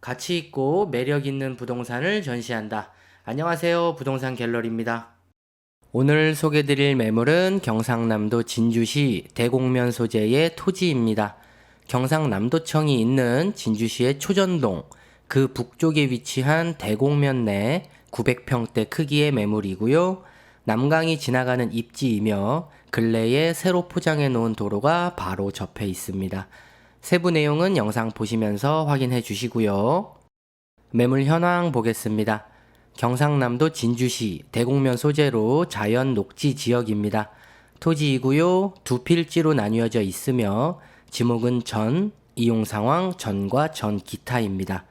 가치 있고 매력 있는 부동산을 전시한다. 안녕하세요. 부동산 갤러리입니다. 오늘 소개드릴 매물은 경상남도 진주시 대곡면 소재의 토지입니다. 경상남도청이 있는 진주시의 초전동 그 북쪽에 위치한 대곡면 내 900평대 크기의 매물이고요. 남강이 지나가는 입지이며 근래에 새로 포장해 놓은 도로가 바로 접해 있습니다. 세부 내용은 영상 보시면서 확인해 주시고요. 매물 현황 보겠습니다. 경상남도 진주시 대곡면 소재로 자연 녹지 지역입니다. 토지이고요. 두 필지로 나뉘어져 있으며 지목은 전, 이용 상황 전과 전 기타입니다.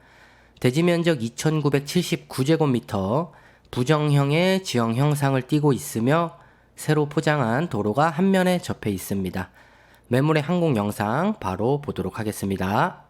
대지 면적 2979제곱미터, 부정형의 지형 형상을 띠고 있으며 새로 포장한 도로가 한 면에 접해 있습니다. 매물의 항공 영상 바로 보도록 하겠습니다.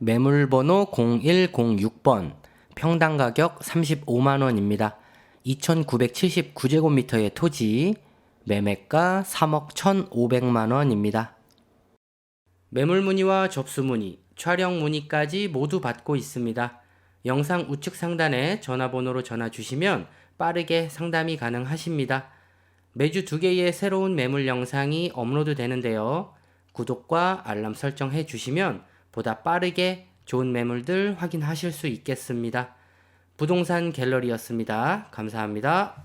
매물번호 0106번, 평당 가격 35만원입니다. 2979제곱미터의 토지, 매매가 3억 1,500만원입니다. 매물 문의와 접수 문의, 촬영 문의까지 모두 받고 있습니다. 영상 우측 상단에 전화번호로 전화 주시면 빠르게 상담이 가능하십니다. 매주 두 개의 새로운 매물 영상이 업로드 되는데요. 구독과 알람 설정해 주시면 보다 빠르게 좋은 매물들 확인하실 수 있겠습니다. 부동산 갤러리였습니다. 감사합니다.